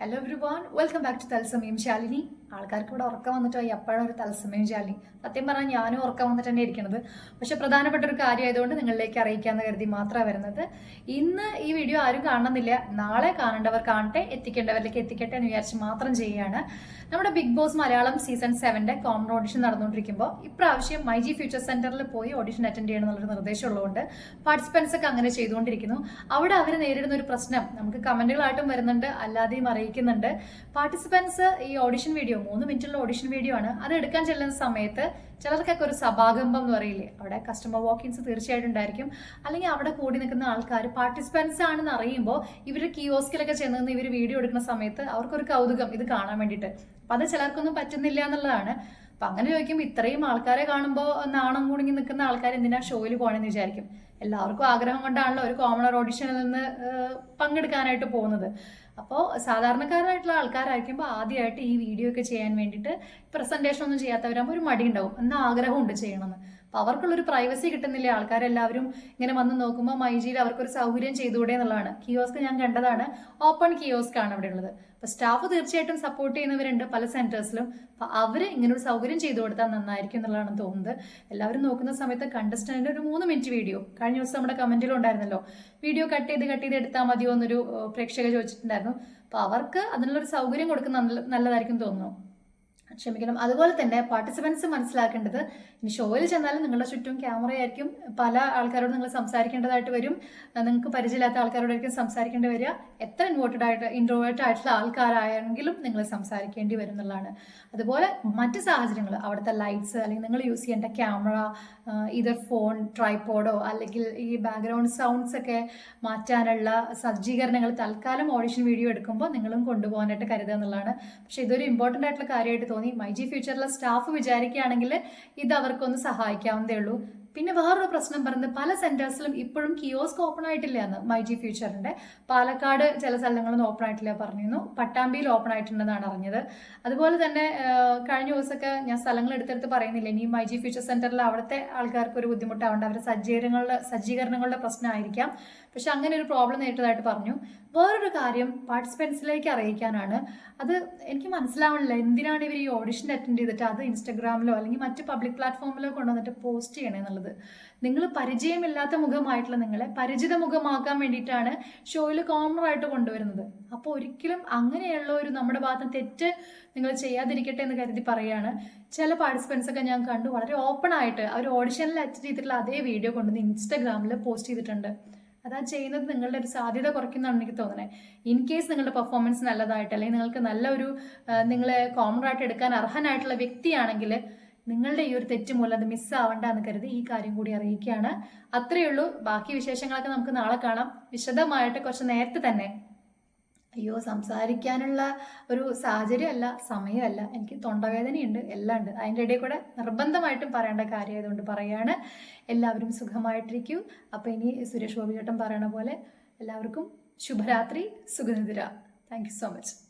Hello everyone welcome back to తలసం ఏం శాలిని ആൾക്കാർക്ക് ഇവിടെ ഉറക്കം വന്നിട്ടോ എപ്പോഴും ഒരു തത്സമയം ചാലി സത്യം പറഞ്ഞാൽ ഞാനും ഉറക്കം വന്നിട്ട് തന്നെ ഇരിക്കുന്നത് പക്ഷെ പ്രധാനപ്പെട്ട ഒരു കാര്യമായതുകൊണ്ട് നിങ്ങളിലേക്ക് അറിയിക്കാമെന്ന് കരുതി മാത്രമാണ് വരുന്നത്. ഇന്ന് ഈ വീഡിയോ ആരും കാണുന്നില്ല നാളെ കാണേണ്ടവർ കാണട്ടെ എത്തിക്കേണ്ടവരിലേക്ക് എത്തിക്കട്ടെ എന്ന് വിചാരിച്ച് മാത്രം ചെയ്യുകയാണ്. നമ്മുടെ ബിഗ് ബോസ് മലയാളം സീസൺ സെവന്റെ കോമൺ ഓഡിഷൻ നടന്നുകൊണ്ടിരിക്കുമ്പോൾ ഇപ്രാവശ്യം മൈ ജി ഫ്യൂച്ചർ സെന്ററിൽ പോയി ഓഡിഷൻ അറ്റൻഡ് ചെയ്യണം എന്നുള്ളൊരു നിർദ്ദേശം ഉള്ളതുകൊണ്ട് പാർട്ടിസിപ്പൻസ് ഒക്കെ അങ്ങനെ ചെയ്തുകൊണ്ടിരിക്കുന്നു. അവിടെ അവർ നേരിടുന്ന ഒരു പ്രശ്നം നമുക്ക് കമന്റുകളായിട്ടും വരുന്നുണ്ട് അല്ലാതെയും അറിയിക്കുന്നുണ്ട്. പാർട്ടിസിപ്പൻസ് ഈ ഓഡിഷൻ വീഡിയോ മൂന്ന് മിനിറ്റുള്ള ഓഡിഷൻ വീഡിയോ ആണ്. അത് എടുക്കാൻ ചെല്ലുന്ന സമയത്ത് ചിലർക്കൊക്കെ ഒരു സഭാകമ്പം എന്ന് പറയില്ലേ? അവിടെ കസ്റ്റമർ വാക്കിങ്സ് തീർച്ചയായിട്ടും ഉണ്ടായിരിക്കും. അല്ലെങ്കിൽ അവിടെ കൂടി നിൽക്കുന്ന ആൾക്കാർ പാർട്ടിസിപ്പൻസ് ആണെന്ന് അറിയുമ്പോൾ ഇവർ കിയോസ്കിലൊക്കെ ചെന്ന് നിന്ന് ഇവർ വീഡിയോ എടുക്കുന്ന സമയത്ത് അവർക്കൊരു കൗതുകം ഇത് കാണാൻ വേണ്ടിയിട്ട്. അപ്പം അത് ചിലർക്കൊന്നും പറ്റുന്നില്ല എന്നുള്ളതാണ്. അപ്പം അങ്ങനെ ചോദിക്കുമ്പോൾ ഇത്രയും ആൾക്കാരെ കാണുമ്പോൾ നാണം കുണുങ്ങി നിൽക്കുന്ന ആൾക്കാർ എന്തിനാ ഷോയിൽ പോകണമെന്ന് വിചാരിക്കും. എല്ലാവർക്കും ആഗ്രഹം കൊണ്ടാണല്ലോ ഒരു കോമണർ ഓഡിഷനിൽ നിന്ന് പങ്കെടുക്കാനായിട്ട് പോകുന്നത്. അപ്പോൾ സാധാരണക്കാരായിട്ടുള്ള ആൾക്കാരായിരിക്കുമ്പോൾ ആദ്യമായിട്ട് ഈ വീഡിയോ ഒക്കെ ചെയ്യാൻ വേണ്ടിയിട്ട് പ്രസന്റേഷൻ ഒന്നും ചെയ്യാത്തവരാകുമ്പോൾ ഒരു മടി ഉണ്ടാവും എന്ന ആഗ്രഹമുണ്ട് ചെയ്യണമെന്ന്. അപ്പോൾ അവർക്കുള്ളൊരു പ്രൈവസി കിട്ടുന്നില്ല? ആൾക്കാരെല്ലാവരും ഇങ്ങനെ വന്ന് നോക്കുമ്പോൾ മൈജിയിൽ അവർക്കൊരു സൗകര്യം ചെയ്തുകൂടെ എന്നുള്ളതാണ്. കിയോസ്ക് ഞാൻ കണ്ടതാണ്. ഓപ്പൺ കിയോസ്ക് ആണ് അവിടെ ഉള്ളത്. അപ്പോൾ സ്റ്റാഫ് തീർച്ചയായിട്ടും സപ്പോർട്ട് ചെയ്യുന്നവരുണ്ട് പല സെന്റേഴ്സിലും അപ്പോൾ ഇങ്ങനെ ഒരു സൗകര്യം ചെയ്തു കൊടുത്താൽ നന്നായിരിക്കും എന്നുള്ളതാണ് തോന്നുന്നത്. എല്ലാവരും നോക്കുന്ന സമയത്ത് കണ്ടസ്റ്റന്റിന്റെ ഒരു മൂന്ന് മിനിറ്റ് വീഡിയോ കഴിഞ്ഞ ദിവസം നമ്മുടെ കമന്റിലും ഉണ്ടായിരുന്നല്ലോ. വീഡിയോ കട്ട് ചെയ്ത് കട്ട് ചെയ്ത് എടുത്താൽ മതിയോ എന്നൊരു പ്രേക്ഷക ചോദിച്ചിട്ടുണ്ടായിരുന്നു. അപ്പോൾ അവർക്ക് അതിനുള്ളൊരു സൗകര്യം കൊടുക്കുന്ന നല്ലതായിരിക്കും തോന്നുന്നു. ക്ഷമിക്കണം. അതുപോലെ തന്നെ പാർട്ടിസിപ്പൻസ് മനസ്സിലാക്കേണ്ടത് ഇനി ഷോയിൽ ചെന്നാലും നിങ്ങളുടെ ചുറ്റും ക്യാമറയായിരിക്കും പല ആൾക്കാരോട് നിങ്ങൾ സംസാരിക്കേണ്ടതായിട്ട് വരും. നിങ്ങൾക്ക് പരിചയമില്ലാത്ത ആൾക്കാരോടായിരിക്കും സംസാരിക്കേണ്ടി വരിക. എത്ര ഇൻവേർട്ടഡ് ആയിട്ട് ഇൻട്രോവേർട്ട് ആയിട്ടുള്ള ആൾക്കാരായെങ്കിലും നിങ്ങൾ സംസാരിക്കേണ്ടി വരും എന്നുള്ളതാണ്. അതുപോലെ മറ്റ് സാഹചര്യങ്ങൾ അവിടുത്തെ ലൈറ്റ്സ് അല്ലെങ്കിൽ നിങ്ങൾ യൂസ് ചെയ്യേണ്ട ക്യാമറ ഇതർ ഫോൺ ട്രൈപോഡോ അല്ലെങ്കിൽ ഈ ബാക്ക്ഗ്രൗണ്ട് സൗണ്ട്സ് ഒക്കെ മാറ്റാനുള്ള സജ്ജീകരണങ്ങൾ തൽക്കാലം ഓഡിഷൻ വീഡിയോ എടുക്കുമ്പോൾ നിങ്ങളും കൊണ്ടുപോകാനായിട്ട് കരുതുക എന്നുള്ളതാണ്. പക്ഷേ ഇതൊരു ഇമ്പോർട്ടന്റ് ആയിട്ടുള്ള കാര്യമായിട്ട് തോന്നി. മൈ ജി ഫ്യൂച്ചറിലെ സ്റ്റാഫ് വിചാരിക്കുകയാണെങ്കിൽ ഇത് അവർക്കൊന്ന് സഹായിക്കാവുന്നതേ ഉള്ളൂ. പിന്നെ വേറൊരു പ്രശ്നം പറയുന്നത് പല സെന്റേഴ്സിലും ഇപ്പോഴും കിയോസ്ക് ഓപ്പൺ ആയിട്ടില്ല എന്ന് മൈ ജി ഫ്യൂച്ചറിന്റെ പാലക്കാട് ചില സ്ഥലങ്ങളൊന്നും ഓപ്പൺ ആയിട്ടില്ല പറഞ്ഞിരുന്നു. പട്ടാമ്പിയിൽ ഓപ്പൺ ആയിട്ടുണ്ടെന്നാണ് അറിഞ്ഞത്. അതുപോലെ തന്നെ കഴിഞ്ഞ ദിവസമൊക്കെ ഞാൻ സ്ഥലങ്ങൾ എടുത്തെടുത്ത് പറയുന്നില്ല ഇനി മൈ ജി ഫ്യൂച്ചർ സെന്ററിൽ അവിടുത്തെ ആൾക്കാർക്ക് ഒരു ബുദ്ധിമുട്ടാവേണ്ട. അവരുടെ സജ്ജീകരണങ്ങളുടെ സജ്ജീകരണങ്ങളുടെ പ്രശ്നമായിരിക്കാം. പക്ഷെ അങ്ങനെ ഒരു പ്രോബ്ലം നേരിട്ടതായിട്ട് പറഞ്ഞു. വേറൊരു കാര്യം പാർട്ടിസിപ്പൻസിലേക്ക് അറിയിക്കാനാണ്. അത് എനിക്ക് മനസ്സിലാവണില്ല. എന്തിനാണ് ഇവർ ഈ ഓഡിഷൻ അറ്റൻഡ് ചെയ്തിട്ട് അത് ഇൻസ്റ്റാഗ്രാമിലോ അല്ലെങ്കിൽ മറ്റ് പബ്ലിക് പ്ലാറ്റ്ഫോമിലോ കൊണ്ടുവന്നിട്ട് പോസ്റ്റ് ചെയ്യണേ നിങ്ങൾ പരിചയമില്ലാത്ത മുഖമായിട്ടുള്ള നിങ്ങളെ പരിചിത മുഖമാക്കാൻ വേണ്ടിയിട്ടാണ് ഷോയിൽ കോമൺ ആയിട്ട് കൊണ്ടുവരുന്നത്. അപ്പോൾ ഒരിക്കലും അങ്ങനെയുള്ള ഒരു നമ്മുടെ ഭാഗത്ത് തെറ്റ് നിങ്ങൾ ചെയ്യാതിരിക്കട്ടെ എന്ന് കരുതി പറയുകയാണ്. ചില പാർട്ടിസിപ്പൻസ് ഒക്കെ ഞാൻ കണ്ടു. വളരെ ഓപ്പൺ ആയിട്ട് അവർ ഓഡിഷനിൽ അറ്റൻഡ് ചെയ്തിട്ടുള്ള അതേ വീഡിയോ കൊണ്ടുവന്ന് ഇൻസ്റ്റാഗ്രാമിൽ പോസ്റ്റ് ചെയ്തിട്ടുണ്ട്. അതാ ചെയ്യുന്നത് നിങ്ങളുടെ ഒരു സാധ്യത കുറയ്ക്കുന്നതാണ് എനിക്ക് തോന്നുന്നത് ഇൻ കേസ് നിങ്ങളുടെ പെർഫോമൻസ് നല്ലതായിട്ട് അല്ലെങ്കിൽ നിങ്ങൾക്ക് നല്ലൊരു നിങ്ങളെ കോമൺ ആയിട്ട് എടുക്കാൻ അർഹനായിട്ടുള്ള വ്യക്തിയാണെങ്കിൽ നിങ്ങളുടെ ഈ ഒരു തെറ്റ് മൂലം അത് മിസ്സാവണ്ട എന്ന് കരുതി ഈ കാര്യം കൂടി അറിയിക്കുകയാണ്. അത്രയേ ഉള്ളൂ. ബാക്കി വിശേഷങ്ങളൊക്കെ നമുക്ക് നാളെ കാണാം. വിശദമായിട്ട് കുറച്ച് നേരത്തെ തന്നെ. അയ്യോ സംസാരിക്കാനുള്ള ഒരു സാഹചര്യമല്ല സമയമല്ല. എനിക്ക് തൊണ്ടവേദനയുണ്ട് എല്ലാം ഉണ്ട്. അതിന്റെ ഇടയിൽ കൂടെ നിർബന്ധമായിട്ടും പറയേണ്ട കാര്യമായതുകൊണ്ട് പറയാണ്. എല്ലാവരും സുഖമായിട്ടിരിക്കൂ. അപ്പോൾ ഇനി സുരേഷ് ഗോപിചേട്ടൻ പറയണ പോലെ എല്ലാവർക്കും ശുഭരാത്രി സുഖനിദ്ര. Thank so much